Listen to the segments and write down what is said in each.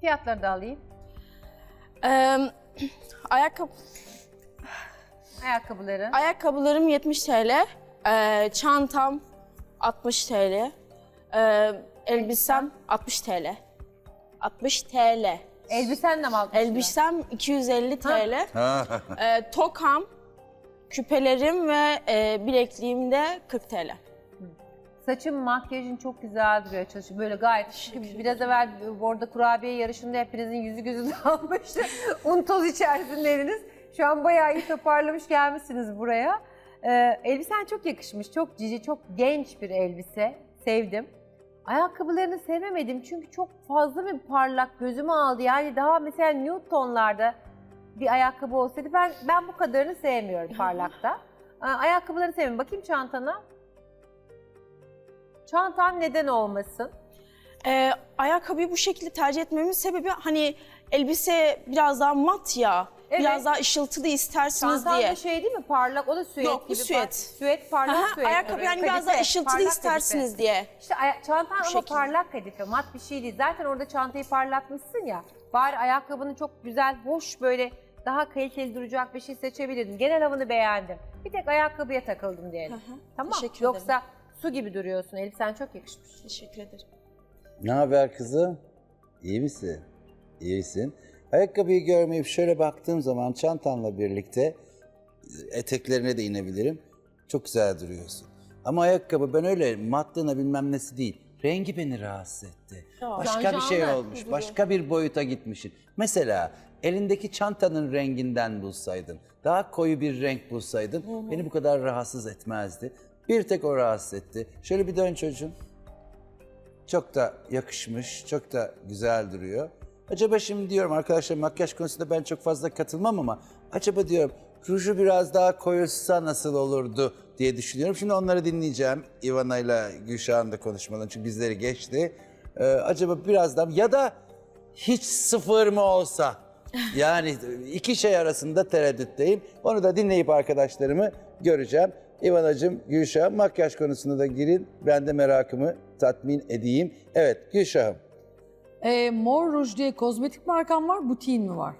Fiyatları da alayım. Ee, ayakkabı, Ayakkabıları. ayakkabılarım 70 TL. Ee, çantam 60 TL. Ee, elbisem 60 TL. 60 TL. Elbisen de mi altmış lira? Elbisem 250 TL. Ee, tokam, küpelerim ve e, bilekliğim de 40 TL. Saçın, makyajın çok güzel duruyor çalışıyor. Böyle gayet şık. Biraz evvel orada kurabiye yarışında hepinizin yüzü gözü dağılmıştı. Un toz içerisindeydiniz. Şu an bayağı iyi toparlamış gelmişsiniz buraya. Ee, elbisen çok yakışmış. Çok cici, çok genç bir elbise. Sevdim. Ayakkabılarını sevemedim çünkü çok fazla bir parlak gözümü aldı. Yani daha mesela nude tonlarda bir ayakkabı olsaydı ben ben bu kadarını sevmiyorum parlakta. Ayakkabılarını sevmiyorum. Bakayım çantana. Çantan neden olmasın? Ee, ayakkabıyı bu şekilde tercih etmemin sebebi hani elbise biraz daha mat ya. Evet. Biraz daha ışıltılı istersiniz Çantan diye. da şey değil mi? Parlak. O da süet Yok, bu gibi. süet. Par- süet, parlak Aha, süet. ayakkabı yani biraz daha ışıltılı parlak istersiniz kadife. diye. İşte aya- çantan ama şekilde. parlak kadife. Mat bir şey değil. Zaten orada çantayı parlatmışsın ya. Bari ayakkabını çok güzel, hoş böyle daha kaliteli duracak bir şey seçebilirdin. Genel havını beğendim. Bir tek ayakkabıya takıldım diyelim. Hı hı, Tamam. teşekkür ederim. Yoksa su gibi duruyorsun. Elbisen çok yakışmış. Teşekkür ederim. Ne haber kızım? İyi misin? İyisin. Ayakkabıyı görmeyip şöyle baktığım zaman çantanla birlikte eteklerine de inebilirim. Çok güzel duruyorsun. Ama ayakkabı ben öyle matlığına bilmem nesi değil. Rengi beni rahatsız etti. Başka bir şey olmuş. Başka bir boyuta gitmişsin. Mesela elindeki çantanın renginden bulsaydın, daha koyu bir renk bulsaydın beni bu kadar rahatsız etmezdi. Bir tek o rahatsız etti. Şöyle bir dön çocuğum. Çok da yakışmış, çok da güzel duruyor. Acaba şimdi diyorum arkadaşlar makyaj konusunda ben çok fazla katılmam ama acaba diyorum ruju biraz daha koyulsa nasıl olurdu diye düşünüyorum. Şimdi onları dinleyeceğim. Ivana ile Gülşah'ın da konuşmalarını çünkü bizleri geçti. Ee, acaba birazdan ya da hiç sıfır mı olsa? Yani iki şey arasında tereddütteyim. Onu da dinleyip arkadaşlarımı göreceğim. İvanacığım, Gülşah makyaj konusunda da girin. Ben de merakımı tatmin edeyim. Evet Gülşah'ım. Ee, Mor Rouge diye kozmetik markam var, butiğin mi var?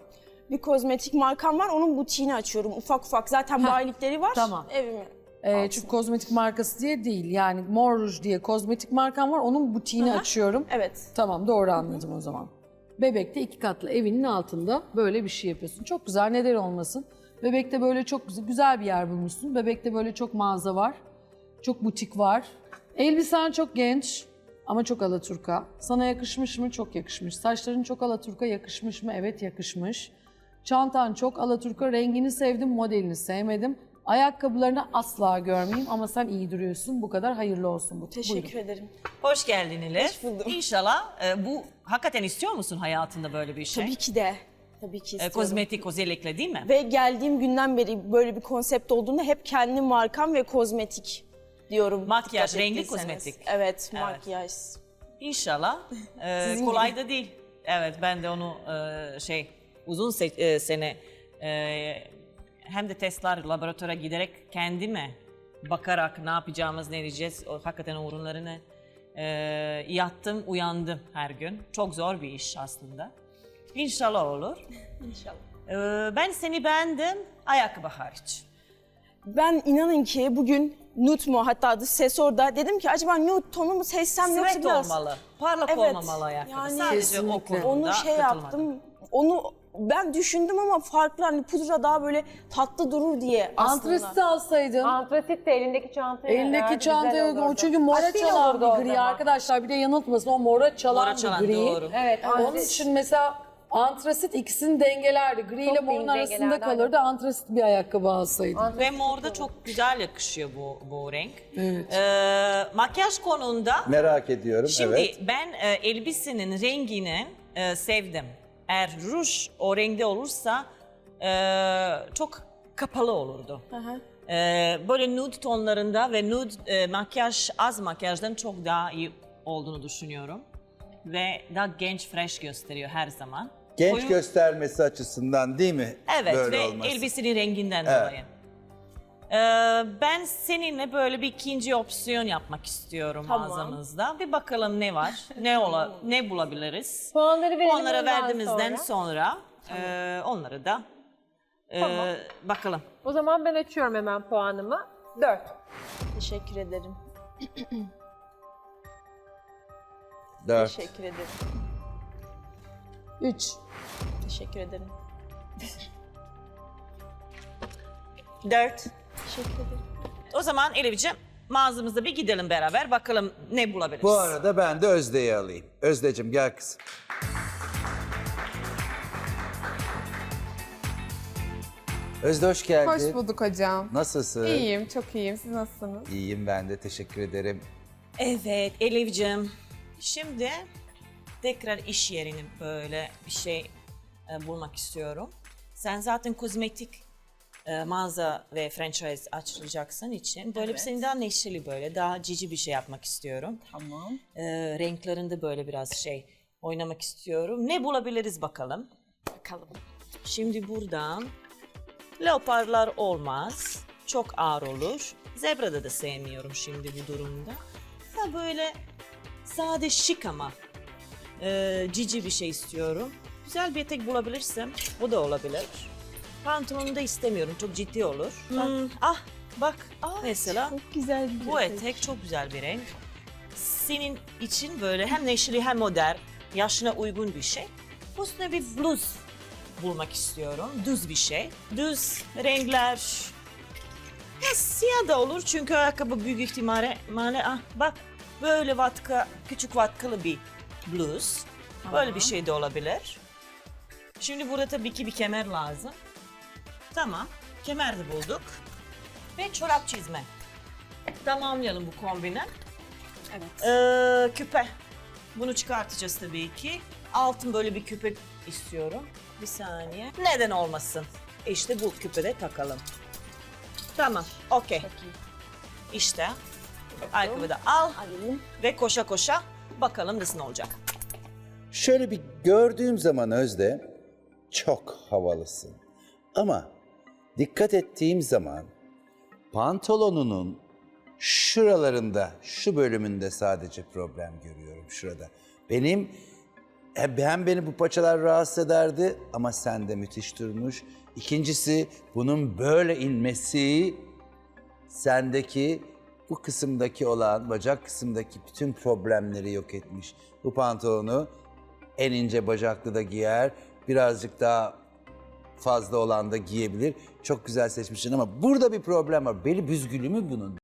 Bir kozmetik markam var, onun butiğini açıyorum ufak ufak. Zaten bayilikleri var. tamam. Evime. Ee, çünkü kozmetik markası diye değil. Yani Mor Rouge diye kozmetik markam var, onun butiğini açıyorum. Evet. Tamam doğru anladım o zaman. Bebek'te iki katlı evinin altında böyle bir şey yapıyorsun. Çok güzel, neden olmasın? Bebek'te böyle çok güzel, güzel bir yer bulmuşsun. Bebek'te böyle çok mağaza var. Çok butik var. Elbisen çok genç ama çok alaturka. Sana yakışmış mı? Çok yakışmış. Saçların çok alaturka yakışmış mı? Evet yakışmış. Çantan çok alaturka. Rengini sevdim, modelini sevmedim. Ayakkabılarını asla görmeyeyim ama sen iyi duruyorsun. Bu kadar hayırlı olsun bu. Teşekkür Buyurun. ederim. Hoş geldin Elif. Hoş buldum. İnşallah e, bu hakikaten istiyor musun hayatında böyle bir şey? Tabii ki de. Tabii ki E, istiyorum. kozmetik özellikle değil mi? Ve geldiğim günden beri böyle bir konsept olduğunda hep kendi markam ve kozmetik diyorum. Makyaj, dikkat renkli ettiyseniz. kozmetik. Evet, Evet. makyaj. İnşallah. E, Sizin kolay da değil. Evet ben de onu e, şey uzun se- e, sene e, hem de testler laboratuvara giderek kendime bakarak ne yapacağımız ne diyeceğiz o, hakikaten o e, yattım uyandım her gün. Çok zor bir iş aslında. İnşallah olur. İnşallah. E, ben seni beğendim ayakkabı hariç. Ben inanın ki bugün nude mu hatta ses orada dedim ki acaba nude tonu mu seçsem yoksa Sweat biraz... olmalı. Parlak Evet. olmamalı ayakkabı. Yani Sadece o Kesinlikle. konuda Onu şey katılmadım. yaptım. Onu ben düşündüm ama farklı hani pudra daha böyle tatlı durur diye aslında. Antrasit alsaydın. Antrasit de elindeki çantaya Elindeki çantaya güzel o çünkü mora Asil çalan olurdu o bir gri zaman. arkadaşlar bir de yanıltmasın o mora çalan, Mora çalan, bir gri. doğru. Evet, Onun antrasit. için mesela antrasit ikisini dengelerdi. Gri ile Çok morun iyi arasında dengelerdi, kalırdı. Antrasit bir ayakkabı alsaydın. Ve morda çok güzel yakışıyor bu, bu renk. Evet. Ee, makyaj konunda Merak ediyorum. şimdi evet. ben e, elbisenin rengini e, sevdim. Eğer ruj o renkte olursa e, çok kapalı olurdu. E, böyle nude tonlarında ve nude e, makyaj az makyajdan çok daha iyi olduğunu düşünüyorum. Ve daha genç, fresh gösteriyor her zaman. Genç Koyu- göstermesi açısından değil mi? Evet Böyle ve olması? elbisenin renginden Evet. dolayı. Ee, ben seninle böyle bir ikinci opsiyon yapmak istiyorum Tamam. mağazamızda. Bir bakalım ne var, ne ola, ne bulabiliriz. Puanları verelim Onlara ondan verdiğimizden sonra. sonra, e, onları da e, Tamam. bakalım. O zaman ben açıyorum hemen puanımı. 4. Teşekkür ederim. Dört. Teşekkür ederim. 3. Teşekkür ederim. Dört. Teşekkür ederim. O zaman Elif'ciğim mağazamıza bir gidelim beraber bakalım ne bulabiliriz. Bu arada ben de Özde'yi alayım. Özdeciğim gel kızım. Özde hoş geldin. Hoş bulduk hocam. Nasılsın? İyiyim, çok iyiyim. Siz nasılsınız? İyiyim ben de teşekkür ederim. Evet Elif'ciğim. Şimdi tekrar iş yerini böyle bir şey e, bulmak istiyorum. Sen zaten kozmetik e, mağaza ve franchise açacaksın için böyle bir senin daha neşeli böyle daha cici bir şey yapmak istiyorum. Tamam. E, renklerinde böyle biraz şey oynamak istiyorum. Ne bulabiliriz bakalım. Bakalım. Şimdi buradan leoparlar olmaz. Çok ağır olur. Zebrada da sevmiyorum şimdi bu durumda. Ya böyle sade şık ama e, cici bir şey istiyorum. Güzel bir etek bulabilirsem o da olabilir. Pantolonu da istemiyorum. Çok ciddi olur. Hmm, ah bak mesela Çok güzel bir bu etek çok güzel bir renk. Senin için böyle hem neşeli hem modern, yaşına uygun bir şey. Üstüne bir bluz bulmak istiyorum. Düz bir şey. Düz renkler. Ya siyah da olur çünkü ayakkabı büyük ihtimalle ihtimalle- ah bak böyle vatka küçük vatkalı bir bluz. Böyle bir şey de olabilir. Şimdi burada tabii ki bir kemer lazım. Tamam. Kemer de bulduk. Ve çorap çizme. Tamamlayalım bu kombini. Evet. Ee, küpe. Bunu çıkartacağız tabii ki. Altın böyle bir küpe istiyorum. Bir saniye. Neden olmasın? İşte bu küpede takalım. Tamam, okey. Çok iyi. İşte ayakkabı da al Alayım. ve koşa koşa bakalım nasıl olacak. Şöyle bir gördüğüm zaman Özde çok havalısın. Ama dikkat ettiğim zaman pantolonunun şuralarında, şu bölümünde sadece problem görüyorum şurada. Benim hem beni bu paçalar rahatsız ederdi ama sende müthiş durmuş. İkincisi bunun böyle inmesi sendeki bu kısımdaki olan bacak kısımdaki bütün problemleri yok etmiş. Bu pantolonu en ince bacaklı da giyer, birazcık daha fazla olan da giyebilir. Çok güzel seçmişsin ama burada bir problem var. Beli büzgülü mü bunun?